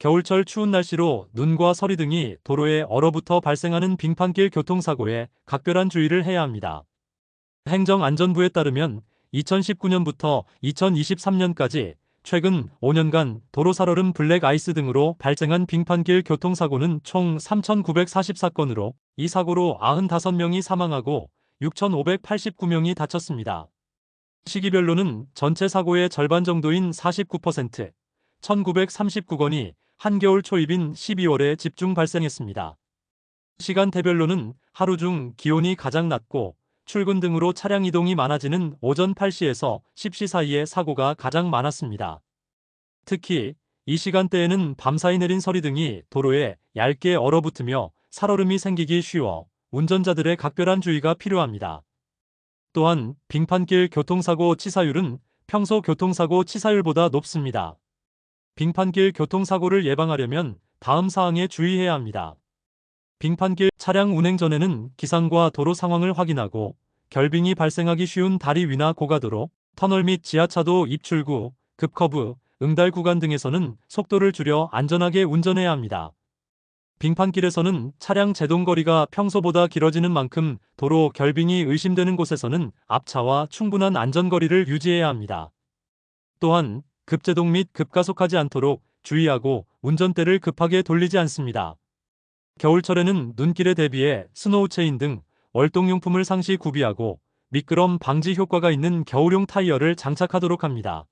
겨울철 추운 날씨로 눈과 서리 등이 도로에 얼어붙어 발생하는 빙판길 교통사고에 각별한 주의를 해야 합니다. 행정안전부에 따르면 2019년부터 2023년까지 최근 5년간 도로 살얼음 블랙 아이스 등으로 발생한 빙판길 교통사고는 총 3,944건으로 이 사고로 95명이 사망하고 6,589명이 다쳤습니다. 시기별로는 전체 사고의 절반 정도인 49%, 1939건이 한겨울 초입인 12월에 집중 발생했습니다. 시간대별로는 하루 중 기온이 가장 낮고 출근 등으로 차량 이동이 많아지는 오전 8시에서 10시 사이에 사고가 가장 많았습니다. 특히 이 시간대에는 밤사이 내린 서리 등이 도로에 얇게 얼어붙으며 살얼음이 생기기 쉬워 운전자들의 각별한 주의가 필요합니다. 또한 빙판길 교통사고 치사율은 평소 교통사고 치사율보다 높습니다. 빙판길 교통사고를 예방하려면 다음 사항에 주의해야 합니다. 빙판길 차량 운행 전에는 기상과 도로 상황을 확인하고 결빙이 발생하기 쉬운 다리 위나 고가도로, 터널 및 지하차도 입출구, 급커브, 응달 구간 등에서는 속도를 줄여 안전하게 운전해야 합니다. 빙판길에서는 차량 제동거리가 평소보다 길어지는 만큼 도로 결빙이 의심되는 곳에서는 앞차와 충분한 안전거리를 유지해야 합니다. 또한 급제동 및 급가속하지 않도록 주의하고 운전대를 급하게 돌리지 않습니다. 겨울철에는 눈길에 대비해 스노우 체인 등 월동용품을 상시 구비하고 미끄럼 방지 효과가 있는 겨울용 타이어를 장착하도록 합니다.